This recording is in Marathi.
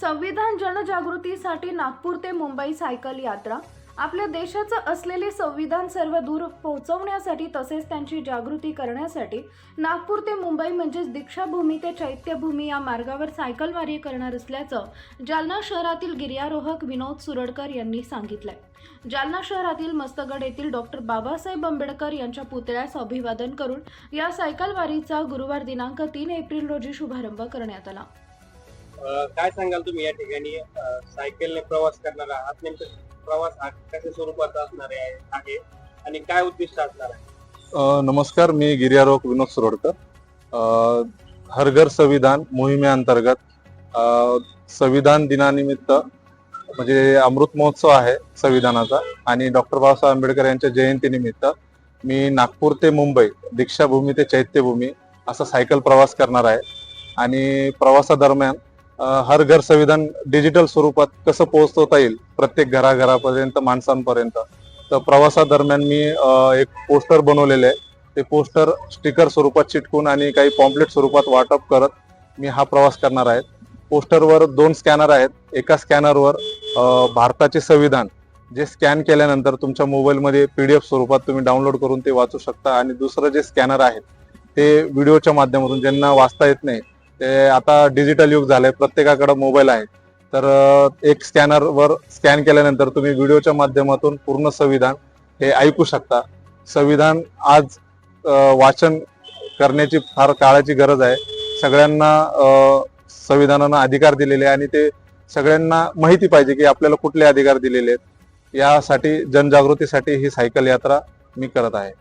संविधान जनजागृतीसाठी नागपूर ते मुंबई सायकल यात्रा. आपल्या देशाचं असलेले संविधान सर्व दूर पोहोचवण्यासाठी तसेच त्यांची जागृती करण्यासाठी नागपूर ते मुंबई म्हणजेच दीक्षाभूमी ते चैत्यभूमी या मार्गावर सायकलवारी करणार असल्याचं जालना शहरातील गिर्यारोहक विनोद सुरडकर यांनी सांगितलंय. जालना शहरातील मस्तगड येथील डॉक्टर बाबासाहेब आंबेडकर यांच्या पुतळ्यास अभिवादन करून या सायकलवारीचा गुरुवार दिनांक तीन एप्रिल रोजी शुभारंभ करण्यात आला. काय सांगाल तुम्ही या ठिकाणी? सायकलने प्रवास करणार आहात नेमकं प्रवास हा कशा स्वरूपाचा असणार आहे आणि काय उद्दिष्ट असणार आहे? नमस्कार मी गिर्यारोहक विनोद सुरोडकर. हर घर संविधान मोहिमेअंतर्गत संविधान दिनानिमित्त म्हणजे अमृत महोत्सव आहे संविधानाचा आणि डॉक्टर बाबासाहेब आंबेडकर यांच्या जयंतीनिमित्त मी नागपूर ते मुंबई दीक्षाभूमी ते चैत्यभूमी असा सायकल प्रवास करणार आहे. आणि प्रवासादरम्यान हर घर संविधान डिजिटल स्वरूपात कसं पोहोचवता येईल? प्रत्येक घराघरापर्यंत माणसांपर्यंत. तर प्रवासादरम्यान मी एक पोस्टर बनवलेले आहे. ते पोस्टर स्टिकर स्वरूपात चिटकून आणि काही पॉम्पलेट स्वरूपात वाटप करत मी हा प्रवास करणार आहे. पोस्टरवर दोन स्कॅनर आहेत. एका स्कॅनरवर भारताचे संविधान. जे स्कॅन केल्यानंतर तुमच्या मोबाईलमध्ये पी डी एफ स्वरूपात तुम्ही डाउनलोड करून ते वाचू शकता. आणि दुसरं जे स्कॅनर आहे ते व्हिडिओच्या माध्यमातून ज्यांना वाचता येत नाही ते आता डिजिटल युग झालंय प्रत्येकाकडे मोबाईल आहे. तर एक स्कॅनरवर स्कॅन केल्यानंतर तुम्ही व्हिडिओच्या माध्यमातून पूर्ण संविधान हे ऐकू शकता. संविधान आज वाचन करण्याची फार काळाची गरज आहे. सगळ्यांना संविधानानं अधिकार दिलेले आहे आणि ते सगळ्यांना माहिती पाहिजे की आपल्याला कुठले अधिकार दिलेले आहेत. यासाठी जनजागृतीसाठी ही सायकल यात्रा मी करत आहे.